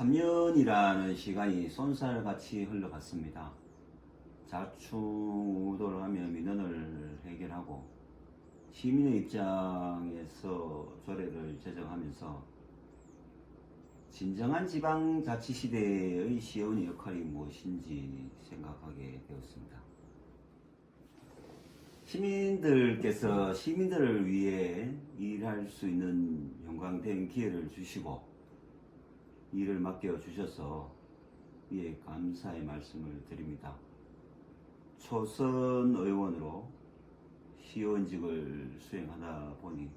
3년이라는 시간이 쏜살같이 흘러갔습니다. 자충우도를 하며 민원을 해결하고 시민의 입장에서 조례를 제정하면서 진정한 지방자치시대의 시의원의 역할이 무엇인지 생각하게 되었습니다. 시민들께서 시민들을 위해 일할 수 있는 영광된 기회를 주시고 일을 맡겨 주셔서 이에 감사의 말씀을 드립니다. 초선 의원으로 시의원직을 수행하다 보니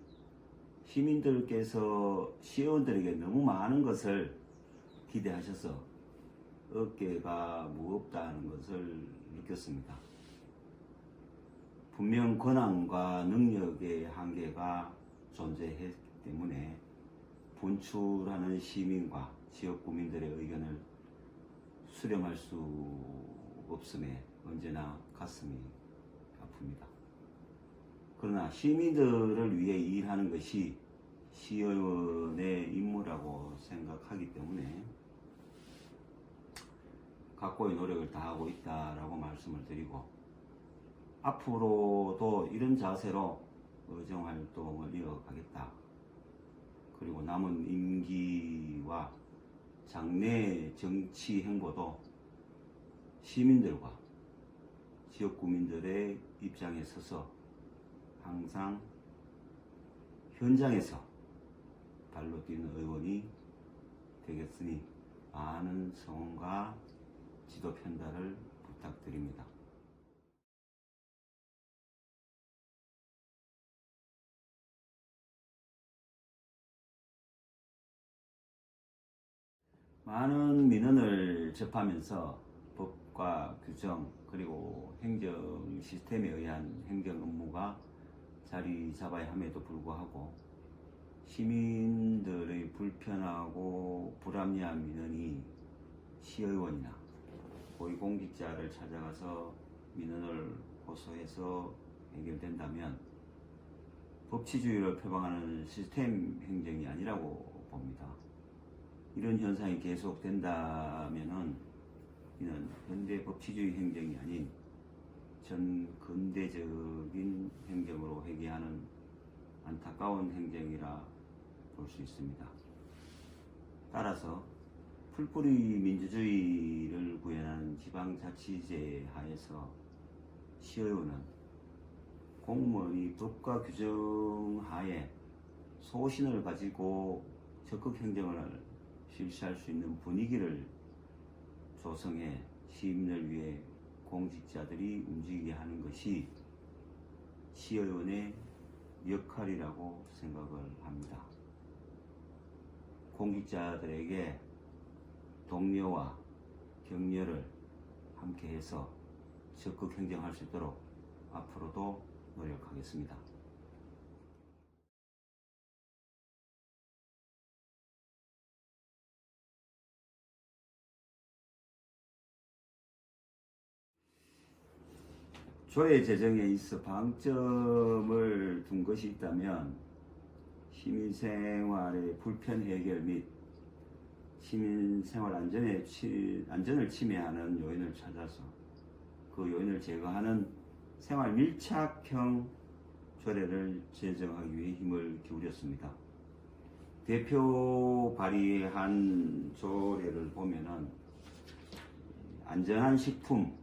시민들께서 시의원들에게 너무 많은 것을 기대하셔서 어깨가 무겁다는 것을 느꼈습니다. 분명 권한과 능력의 한계가 존재했기 때문에 분출하는 시민과 지역 구민들의 의견을 수렴할 수 없음에 언제나 가슴이 아픕니다. 그러나 시민들을 위해 일하는 것이 시의원의 임무라고 생각하기 때문에 각고의 노력을 다하고 있다라고 말씀을 드리고 앞으로도 이런 자세로 의정 활동을 이어가겠다. 그리고 남은 임기와 장래 정치 행보도 시민들과 지역 구민들의 입장에 서서 항상 현장에서 발로 뛰는 의원이 되겠으니 많은 성원과 지도 편달을 부탁드립니다. 많은 민원을 접하면서 법과 규정 그리고 행정 시스템에 의한 행정 업무가 자리 잡아야 함에도 불구하고 시민들의 불편하고 불합리한 민원이 시의원이나 고위공직자를 찾아가서 민원을 호소해서 해결된다면 법치주의를 표방하는 시스템 행정이 아니라고 봅니다. 이런 현상이 계속된다면은 이는 현대 법치주의 행정이 아닌 전 근대적인 행정으로 회귀하는 안타까운 행정이라 볼 수 있습니다. 따라서 풀뿌리 민주주의를 구현하는 지방자치제 하에서 시의원은 공무원이 법과 규정 하에 소신을 가지고 적극 행정을 실시할 수 있는 분위기를 조성해 시민을 위해 공직자들이 움직이게 하는 것이 시의원의 역할이라고 생각을 합니다. 공직자들에게 동료와 격려를 함께해서 적극 행정할 수 있도록 앞으로도 노력하겠습니다. 조례 제정에 있어 방점을 둔 것이 있다면 시민 생활의 불편 해결 및 시민 생활 안전에 치, 안전을 침해하는 요인을 찾아서 그 요인을 제거하는 생활 밀착형 조례를 제정하기 위해 힘을 기울였습니다. 대표 발의한 조례를 보면은 안전한 식품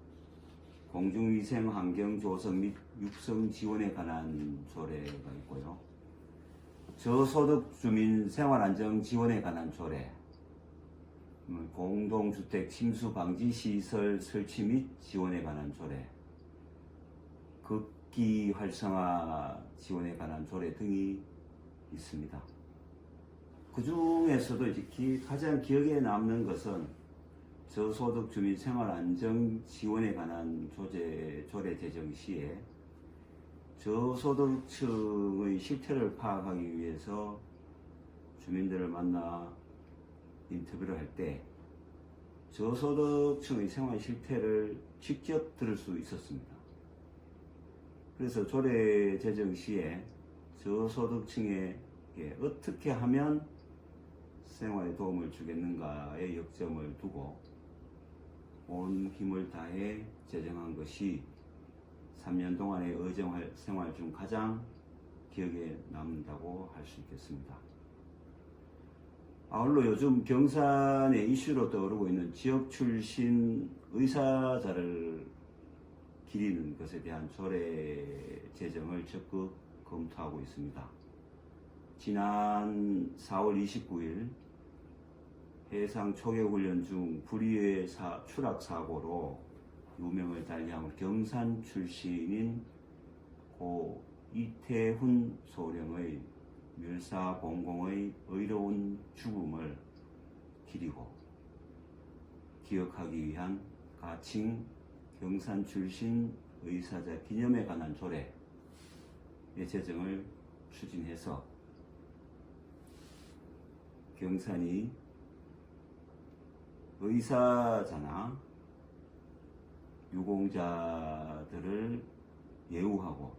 공중위생 환경 조성 및 육성 지원에 관한 조례가 있고요. 저소득 주민 생활안정 지원에 관한 조례, 음, 공동주택 침수 방지 시설 설치 및 지원에 관한 조례, 극기 활성화 지원에 관한 조례 등이 있습니다. 그 중에서도 기- 가장 기억에 남는 것은 저소득 주민 생활 안정 지원에 관한 조제, 조례 제정 시에 저소득층의 실태를 파악하기 위해서 주민들을 만나 인터뷰를 할 때 저소득층의 생활 실태를 직접 들을 수 있었습니다. 그래서 조례 제정 시에 저소득층에게 어떻게 하면 생활에 도움을 주겠는가에 역점을 두고 온 힘을 다해 제정한 것이 3년 동안의 의정 활- 생활 중 가장 기억에 남는다고 할 수 있겠습니다. 아울러 요즘 경산의 이슈로 떠오르고 있는 지역 출신 의사자를 기리는 것에 대한 조례 제정을 적극 검토하고 있습니다. 지난 4월 29일 해상 초계훈련 중 불의의 사- 추락 사고로 유명을 달리한 경산 출신인 고 이태훈 소령의 멸사공공의 의로운 죽음을 기리고 기억하기 위한 가칭 경산 출신 의사자 기념에 관한 조례의 제정을 추진해서 경산이 의사자나 유공자들을 예우하고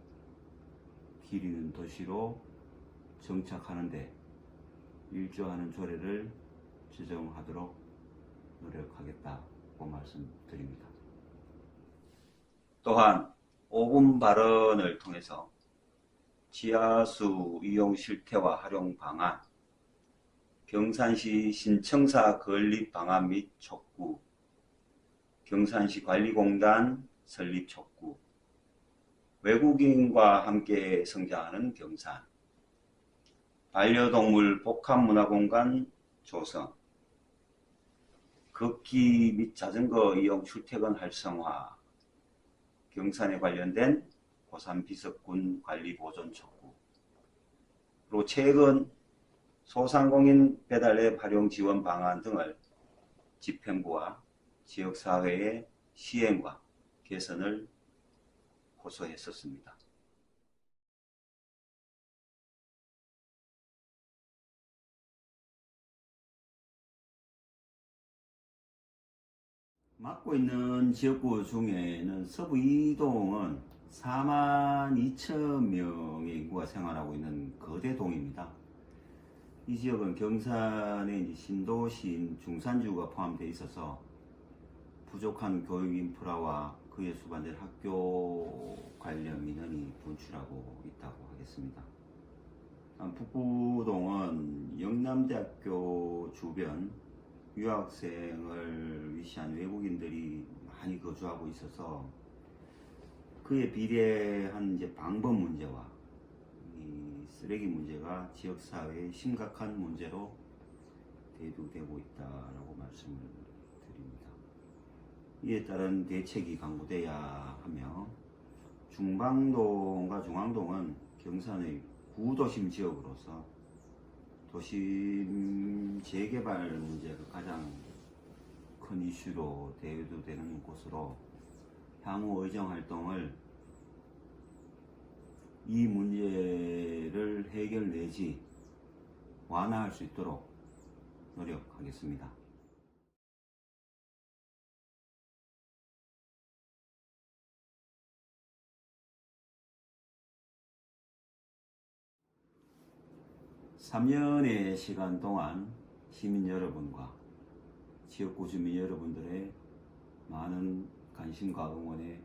기리는 도시로 정착하는데 일조하는 조례를 제정하도록 노력하겠다고 말씀드립니다. 또한 5분 발언을 통해서 지하수 이용 실태와 활용 방안, 경산시 신청사 건립 방안 및 촉구, 경산시 관리공단 설립 촉구, 외국인과 함께 성장하는 경산, 반려동물 복합문화공간 조성, 걷기 및 자전거 이용 출퇴근 활성화, 경산에 관련된 고산 비석군 관리 보존 촉구, 그리고 최근 소상공인 배달앱 활용 지원 방안 등을 집행부와 지역사회의 시행과 개선을 호소했었습니다. 맡고 있는 지역구 중에는 서부 이동은 4만 2천 명의 인구가 생활하고 있는 거대 동입니다. 이 지역은 경산의 신도시인 중산주가 포함되어 있어서 부족한 교육 인프라와 그에 수반될 학교 관련 인원이 분출하고 있다고 하겠습니다. 북부동은 영남대학교 주변 유학생을 위시한 외국인들이 많이 거주하고 있어서 그에 비례한 이제 방법 문제와 이 쓰레기 문제가 지역 사회의 심각한 문제로 대두되고 있다라고 말씀을 드립니다. 이에 따른 대책이 강구돼야 하며 중방동과 중앙동은 경산의 구도심 지역으로서 도심 재개발 문제가 가장 큰 이슈로 대두되는 곳으로 향후 의정 활동을 이 문제를 해결 내지 완화할 수 있도록 노력하겠습니다. 삼년의 시간 동안 시민 여러분과 지역구 주민 여러분들의 많은 관심과 응원에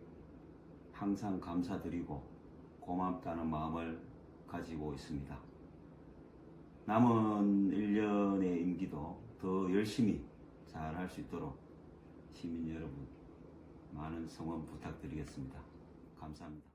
항상 감사드리고 고맙다는 마음을 가지고 있습니다. 남은 1년의 임기도 더 열심히 잘 할 수 있도록 시민 여러분 많은 성원 부탁드리겠습니다. 감사합니다.